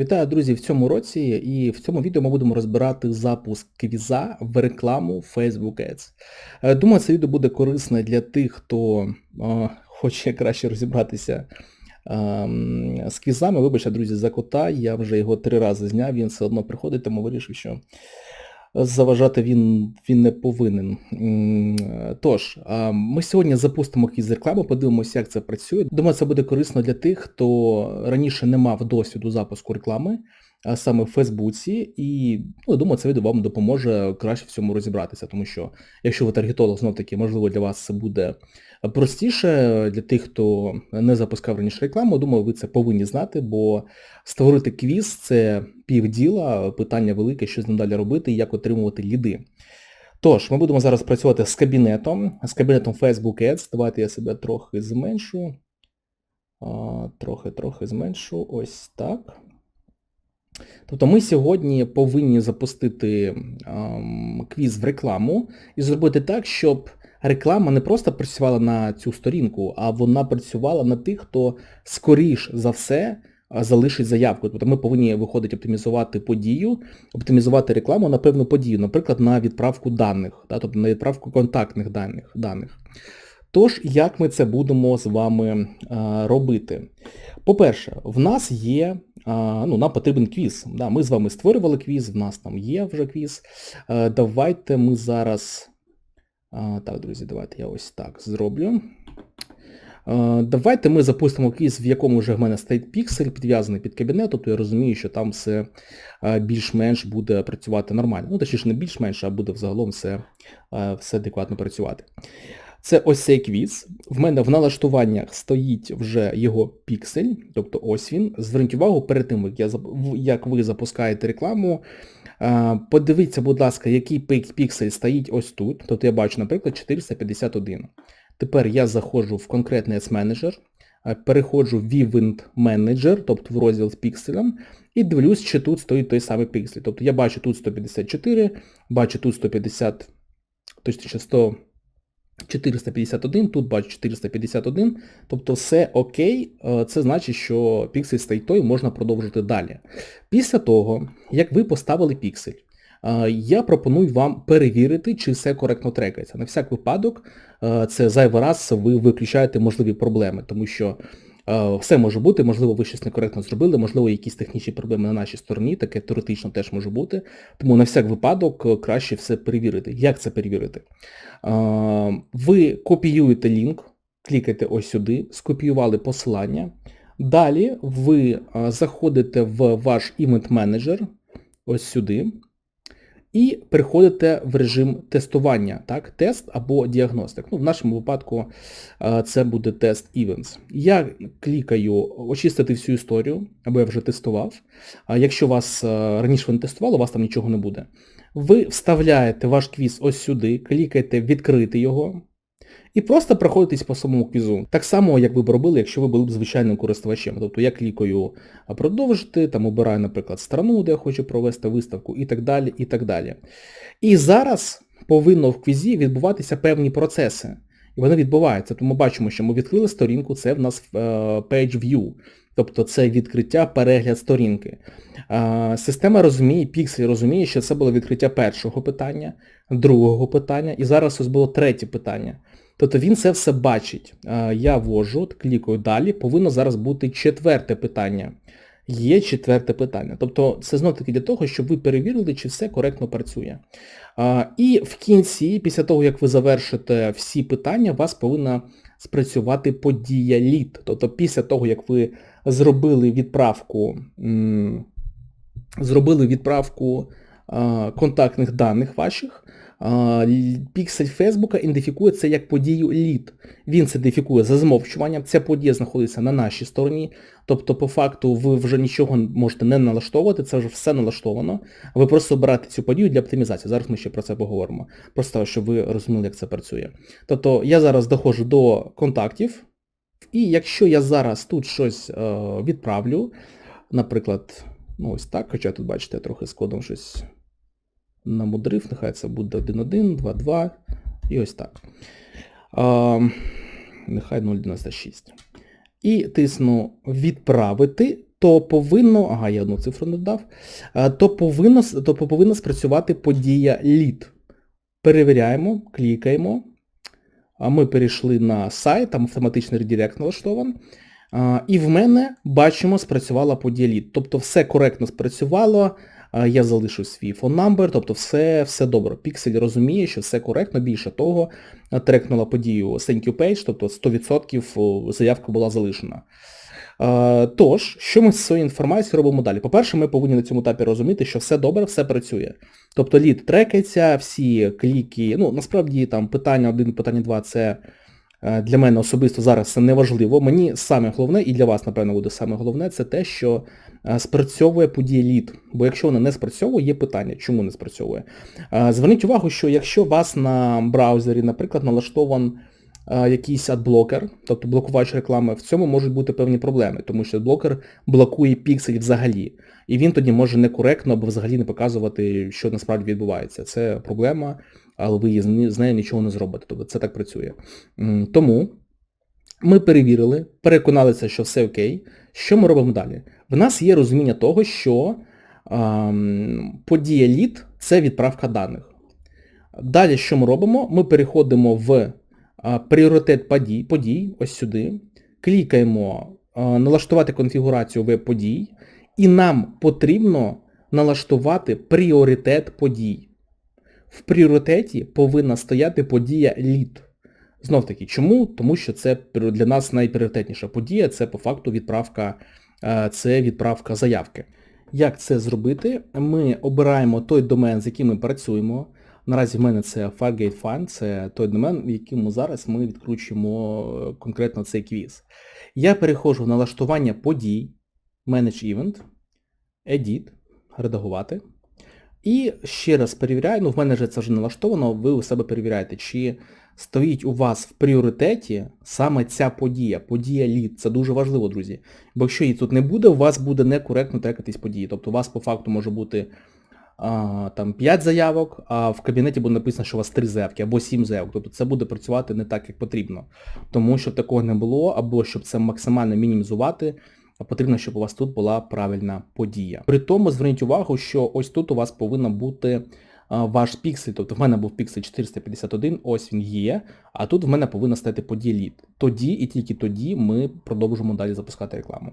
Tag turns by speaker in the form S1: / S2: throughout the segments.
S1: Вітаю, друзі, в цьому році і в цьому відео ми будемо розбирати запуск квіза в рекламу Facebook Ads. Е, Думаю, це відео буде корисне для тих, хто е, хоче краще розібратися ем, з квізами. Вибачте, друзі, за кота, я вже його три рази зняв, він все одно приходить, тому вирішив, що заважати він, він не повинен. Тож, ми сьогодні запустимо якісь реклами, подивимося, як це працює. Думаю, це буде корисно для тих, хто раніше не мав досвіду запуску реклами, саме в Фейсбуці, і ну, думаю, це відео вам допоможе краще в цьому розібратися, тому що якщо ви таргетолог, знов таки, можливо, для вас це буде простіше. Для тих, хто не запускав раніше рекламу, думаю, ви це повинні знати, бо створити квіз це півділа, питання велике, що з ним далі робити і як отримувати ліди. Тож, ми будемо зараз працювати з кабінетом, з кабінетом Facebook Ads. Давайте я себе трохи зменшу. Трохи-трохи зменшу. Ось так. Тобто ми сьогодні повинні запустити ем, квіз в рекламу і зробити так, щоб реклама не просто працювала на цю сторінку, а вона працювала на тих, хто скоріш за все залишить заявку. Тобто ми повинні виходить оптимізувати подію, оптимізувати рекламу на певну подію, наприклад, на відправку даних, да, тобто на відправку контактних даних. даних. Тож, як ми це будемо з вами а, робити? По-перше, в нас є, ну, нам потрібен квіз. Да, Ми з вами створювали квіз, в нас там є вже квіз. Давайте ми зараз... Так, друзі, давайте я ось так зроблю. Давайте ми запустимо квіз, в якому вже в мене стоїть піксель, підв'язаний під кабінет, тобто я розумію, що там все більш-менш буде працювати нормально. Ну, точніше, не більш-менш, а буде взагалом все, все адекватно працювати. Це ось цей квіз. В мене в налаштуваннях стоїть вже його піксель, тобто ось він. Зверніть увагу, перед тим, як, я, як ви запускаєте рекламу, подивіться, будь ласка, який піксель стоїть ось тут. Тобто я бачу, наприклад, 451. Тепер я заходжу в конкретний S-менеджер, переходжу в Event Manager, тобто в розділ з пікселем, і дивлюсь, чи тут стоїть той самий піксель. Тобто я бачу тут 154, бачу тут 150, точніше 100. 451, тут бачу 451, тобто все окей, це значить, що піксель стоїть той, можна продовжити далі. Після того, як ви поставили піксель, я пропоную вам перевірити, чи все коректно трекається. На всяк випадок, це зайвий раз ви виключаєте можливі проблеми, тому що все може бути, можливо, ви щось некоректно зробили, можливо, якісь технічні проблеми на нашій стороні, таке теоретично теж може бути. Тому на всяк випадок краще все перевірити. Як це перевірити? Ви копіюєте лінк, клікаєте ось сюди, скопіювали посилання. Далі ви заходите в ваш імент менеджер, ось сюди і переходите в режим тестування, так, тест або діагностик. Ну, В нашому випадку це буде тест Events. Я клікаю очистити всю історію, або я вже тестував. Якщо вас раніше ви не тестували, у вас там нічого не буде. Ви вставляєте ваш квіз ось сюди, клікаєте відкрити його. І просто проходитесь по самому квізу. Так само, як ви б робили, якщо ви були б звичайним користувачем. Тобто я клікаю продовжити, там обираю, наприклад, страну, де я хочу провести виставку і так далі. І так далі. І зараз повинно в квізі відбуватися певні процеси. І вони відбуваються. Тому бачимо, що ми відкрили сторінку, це в нас Page View. Тобто це відкриття, перегляд сторінки. Система розуміє, Pixel розуміє, що це було відкриття першого питання, другого питання, і зараз ось було третє питання. Тобто він це все бачить. Я ввожу, клікаю далі, повинно зараз бути четверте питання. Є четверте питання. Тобто це знов-таки для того, щоб ви перевірили, чи все коректно працює. І в кінці, після того, як ви завершите всі питання, у вас повинна спрацювати подія лід. Тобто після того, як ви зробили відправку, зробили відправку контактних даних ваших, Піксель Фейсбука ідентифікує це як подію лід. Він це ідентифікує за змовчуванням, ця подія знаходиться на нашій стороні, тобто по факту ви вже нічого можете не налаштовувати, це вже все налаштовано. Ви просто обираєте цю подію для оптимізації. Зараз ми ще про це поговоримо. Просто щоб ви розуміли, як це працює. Тобто я зараз доходжу до контактів, і якщо я зараз тут щось е, відправлю, наприклад, ну ось так, хоча тут, бачите, я трохи з кодом щось намудрив, нехай це буде 1.1, 2.2 і ось так. А, Нехай 0.96. І тисну відправити. то повинно, ага, я одну цифру не дав, то повинно, то повинна спрацювати подія lead. Перевіряємо, клікаємо. Ми перейшли на сайт, там автоматичний редирект налаштований. І в мене, бачимо, спрацювала подія lead. Тобто все коректно спрацювало, я залишив свій number, тобто все все добре. Піксель розуміє, що все коректно, більше того, трекнула подію thank you page, тобто 100% заявка була залишена. Тож, що ми з цією інформацією робимо далі? По-перше, ми повинні на цьому етапі розуміти, що все добре, все працює. Тобто лід трекається, всі кліки, ну, насправді там питання 1, питання 2 це е, для мене особисто зараз це не важливо. Мені саме головне, і для вас, напевно, буде саме головне, це те, що спрацьовує подія лід. Бо якщо вона не спрацьовує, є питання, чому не спрацьовує. Е, зверніть увагу, що якщо у вас на браузері, наприклад, налаштован якийсь адблокер, тобто блокувач реклами, в цьому можуть бути певні проблеми, тому що адблокер блокує піксель взагалі. І він тоді може некоректно або взагалі не показувати, що насправді відбувається. Це проблема, але ви з нею нічого не зробите. Тобто це так працює. Тому ми перевірили, переконалися, що все окей. Що ми робимо далі? В нас є розуміння того, що ем, подія лід це відправка даних. Далі, що ми робимо? Ми переходимо в пріоритет подій, подій, ось сюди, клікаємо налаштувати конфігурацію веб-подій, і нам потрібно налаштувати пріоритет подій. В пріоритеті повинна стояти подія лід. Знов таки, чому? Тому що це для нас найпріоритетніша подія, це по факту відправка, це відправка заявки. Як це зробити? Ми обираємо той домен, з яким ми працюємо. Наразі в мене це Fargate Fund, це той домен, в якому зараз ми відкручуємо е, конкретно цей квіз. Я переходжу в налаштування подій, Manage Event, Edit, редагувати. І ще раз перевіряю, ну в мене вже це вже налаштовано, ви у себе перевіряєте, чи стоїть у вас в пріоритеті саме ця подія, подія лід. Це дуже важливо, друзі. Бо якщо її тут не буде, у вас буде некоректно трекатись події. Тобто у вас по факту може бути а, там 5 заявок, а в кабінеті буде написано, що у вас 3 заявки або 7 заявок. Тобто це буде працювати не так, як потрібно. Тому щоб такого не було, або щоб це максимально мінімізувати, потрібно, щоб у вас тут була правильна подія. При тому зверніть увагу, що ось тут у вас повинна бути ваш піксель, тобто в мене був піксель 451, ось він є, а тут в мене повинна стати подія лід. Тоді і тільки тоді ми продовжимо далі запускати рекламу.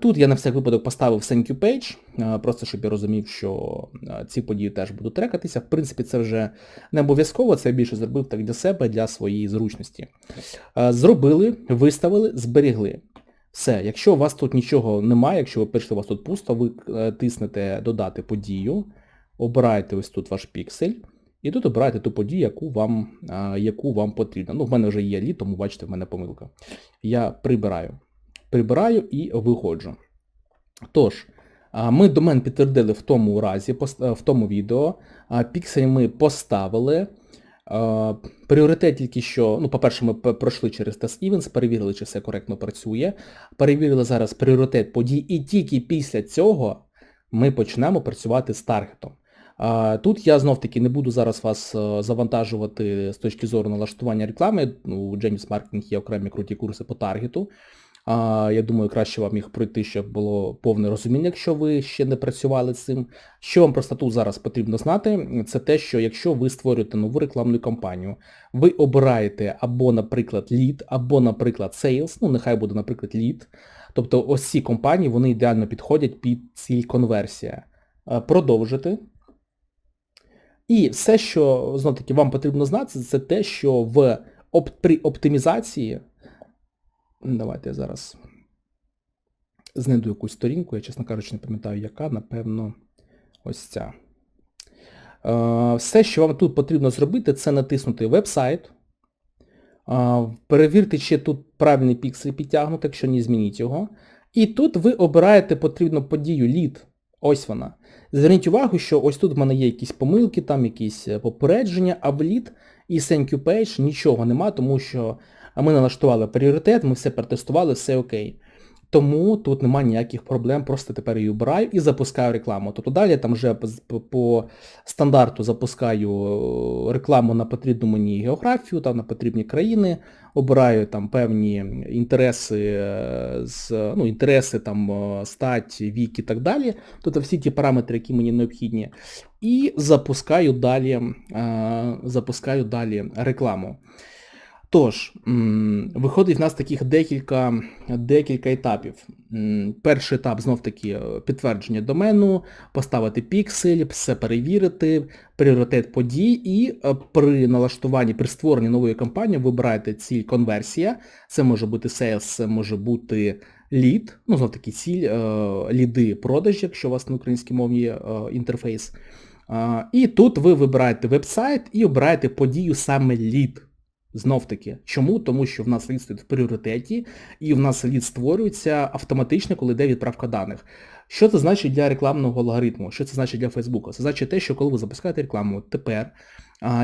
S1: Тут я на всяк випадок поставив thank you page, просто щоб я розумів, що ці події теж будуть трекатися. В принципі, це вже не обов'язково, це я більше зробив так для себе, для своєї зручності. Зробили, виставили, зберігли. Все, якщо у вас тут нічого немає, якщо ви пишете, у вас тут пусто, ви е, тиснете додати подію, обираєте ось тут ваш піксель, і тут обираєте ту подію, яку вам яку вам потрібно. Ну, в мене вже є літ, тому бачите, в мене помилка. Я прибираю. Прибираю і виходжу. Тож, ми домен підтвердили в тому разі, в тому відео. Піксель ми поставили. Пріоритет тільки що, ну, по-перше, ми пройшли через тест Events, перевірили, чи все коректно працює. Перевірили зараз пріоритет подій, і тільки після цього ми почнемо працювати з таргетом. Тут я знов-таки не буду зараз вас е, завантажувати з точки зору налаштування реклами. Ну, у Genius Marketing є окремі круті курси по таргету. Я думаю, краще вам їх пройти, щоб було повне розуміння, якщо ви ще не працювали з цим. Що вам просто тут зараз потрібно знати, це те, що якщо ви створюєте нову рекламну кампанію, ви обираєте або, наприклад, lead, або, наприклад, sales, ну нехай буде, наприклад, lead. Тобто ось ці компанії, вони ідеально підходять під ціль конверсія. Продовжити. І все, що знов-таки вам потрібно знати, це те, що в при оптимізації Давайте я зараз знайду якусь сторінку, я, чесно кажучи, не пам'ятаю яка, напевно, ось ця. Е, все, що вам тут потрібно зробити, це натиснути веб-сайт. Е, перевірте, чи тут правильний піксель підтягнути, якщо не змініть його. І тут ви обираєте потрібну подію лід. Ось вона. Зверніть увагу, що ось тут в мене є якісь помилки, там якісь е, попередження, а в лід і thank you page нічого нема, тому що ми налаштували пріоритет, ми все протестували, все окей. Тому тут немає ніяких проблем, просто тепер її обираю і запускаю рекламу. Тобто далі там вже по, стандарту запускаю е, рекламу на потрібну мені географію, там на потрібні країни, обираю там певні інтереси, е, з, ну, інтереси там е, стать, вік і так далі. Тобто всі ті параметри, які мені необхідні. І запускаю далі, запускаю далі рекламу. Тож, виходить в нас таких декілька декілька етапів. Перший етап знов-таки е, підтвердження домену, поставити піксель, все перевірити, пріоритет подій і е, при налаштуванні, при створенні нової кампанії вибираєте ціль конверсія. Це може бути sales, це може бути лід, ну знов таки ціль, е, ліди продажі, якщо у вас на українській мові є інтерфейс. І тут ви вибираєте веб-сайт і обираєте подію саме лід. Знов таки. Чому? Тому що в нас лід стоїть в пріоритеті, і в нас лід створюється автоматично, коли йде відправка даних. Що це значить для рекламного алгоритму? Що це значить для Фейсбука? Це значить те, що коли ви запускаєте рекламу, тепер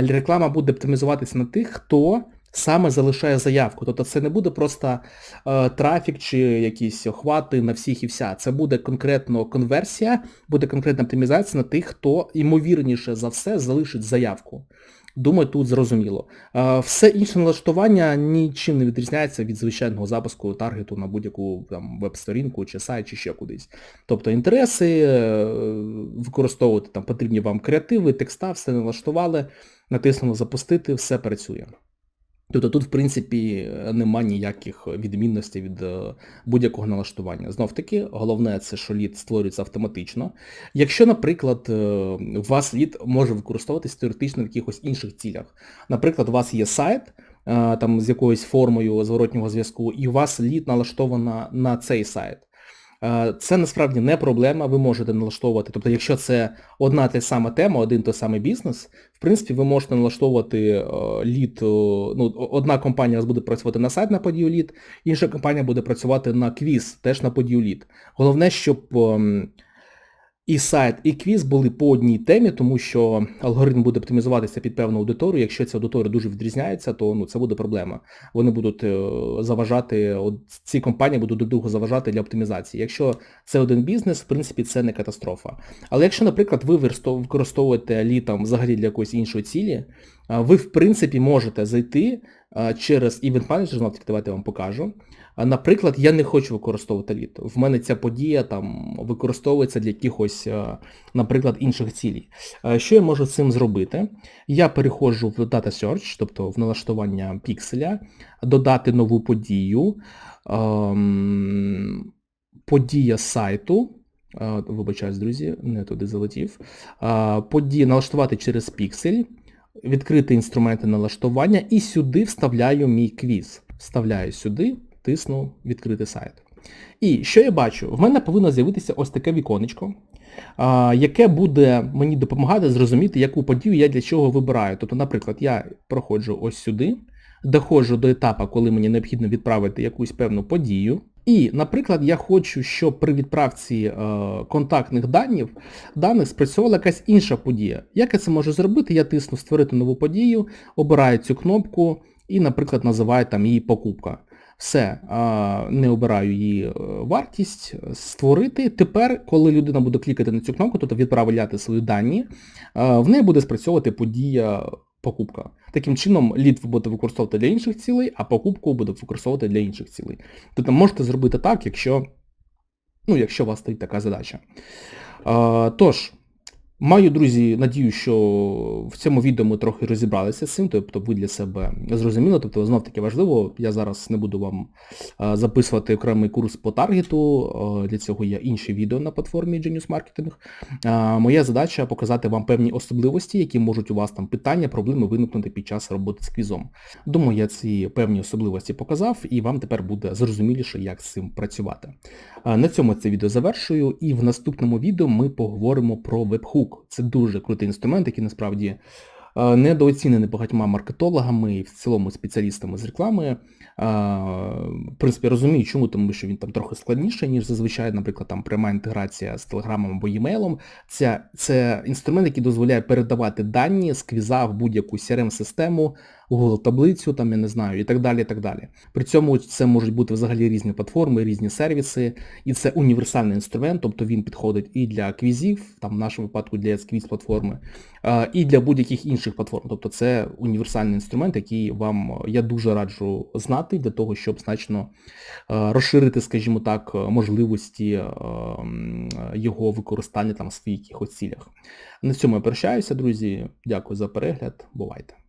S1: реклама буде оптимізуватися на тих, хто саме залишає заявку. Тобто це не буде просто е, трафік чи якісь охвати на всіх і вся. Це буде конкретно конверсія, буде конкретна оптимізація на тих, хто ймовірніше за все залишить заявку. Думаю, тут зрозуміло. Все інше налаштування нічим не відрізняється від звичайного запуску таргету на будь-яку веб-сторінку чи сайт, чи ще кудись. Тобто інтереси, е, використовувати там потрібні вам креативи, текста, все налаштували, натиснули запустити, все працює. Тобто тут, в принципі, нема ніяких відмінностей від е, будь-якого налаштування. Знов таки, головне це, що лід створюється автоматично. Якщо, наприклад, е, у вас лід може використовуватись теоретично в якихось інших цілях. Наприклад, у вас є сайт е, там з якоюсь формою зворотнього зв'язку, і у вас лід налаштована на цей сайт. Е, це насправді не проблема, ви можете налаштовувати. Тобто, якщо це одна та сама тема, один той самий бізнес, в принципі, ви можете налаштовувати е, лід, е, ну, одна компанія буде працювати на сайт на подію лід, інша компанія буде працювати на квіз, теж на подію лід. Головне, щоб ем, і сайт, і квіз були по одній темі, тому що алгоритм буде оптимізуватися під певну аудиторію. Якщо ця аудиторія дуже відрізняється, то ну, це буде проблема. Вони будуть е, заважати, от ці компанії будуть до друга заважати для оптимізації. Якщо це один бізнес, в принципі, це не катастрофа. Але якщо, наприклад, ви використовуєте літом взагалі для якоїсь іншої цілі, ви, в принципі, можете зайти через Event Manager, знову давайте я вам покажу. Наприклад, я не хочу використовувати лід. В мене ця подія там використовується для якихось, наприклад, інших цілей. Що я можу з цим зробити? Я переходжу в Data Search, тобто в налаштування пікселя, додати нову подію, ем, подія сайту. Вибачаюсь, друзі, не туди залетів. Подія налаштувати через піксель, відкрити інструменти налаштування і сюди вставляю мій квіз. Вставляю сюди тисну відкрити сайт. І що я бачу? В мене повинно з'явитися ось таке віконечко, яке буде мені допомагати зрозуміти, яку подію я для чого вибираю. Тобто, наприклад, я проходжу ось сюди, доходжу до етапу, коли мені необхідно відправити якусь певну подію. І, наприклад, я хочу, щоб при відправці е, контактних даних даних спрацьовувала якась інша подія. Як я це можу зробити? Я тисну Створити нову подію, обираю цю кнопку і, наприклад, називаю там її покупка. Все, не обираю її е, вартість, створити. Тепер, коли людина буде клікати на цю кнопку, тобто відправляти свої дані, в неї буде спрацьовувати подія покупка. Таким чином, лід ви будете використовувати для інших цілей, а покупку буде використовувати для інших цілей. Тобто можете зробити так, якщо ну, якщо у вас стоїть така задача. Тож, Маю, друзі, надію, що в цьому відео ми трохи розібралися з цим, тобто ви для себе зрозуміли, тобто знов таки важливо, я зараз не буду вам записувати окремий курс по таргету, для цього є інші відео на платформі Genius Marketing. Моя задача показати вам певні особливості, які можуть у вас там питання, проблеми виникнути під час роботи з квізом. Думаю, я ці певні особливості показав і вам тепер буде зрозуміліше, як з цим працювати. На цьому це відео завершую і в наступному відео ми поговоримо про вебхук. Це дуже крутий інструмент, який насправді е, недооцінений багатьма маркетологами і в цілому спеціалістами з реклами. Е, в принципі, розумію, чому, тому що він там трохи складніший, ніж зазвичай, наприклад, там пряма інтеграція з телеграмом або e-mail. Це, це інструмент, який дозволяє передавати дані з квіза в будь-яку CRM-систему Google таблицю, там я не знаю, і так далі. і так далі. При цьому це можуть бути взагалі різні платформи, різні сервіси, і це універсальний інструмент, тобто він підходить і для квізів, там в нашому випадку для квіз платформи, і для будь-яких інших платформ. Тобто це універсальний інструмент, який вам я дуже раджу знати для того, щоб значно розширити, скажімо так, можливості його використання там в своїх якихось цілях. На цьому я прощаюся, друзі. Дякую за перегляд. Бувайте.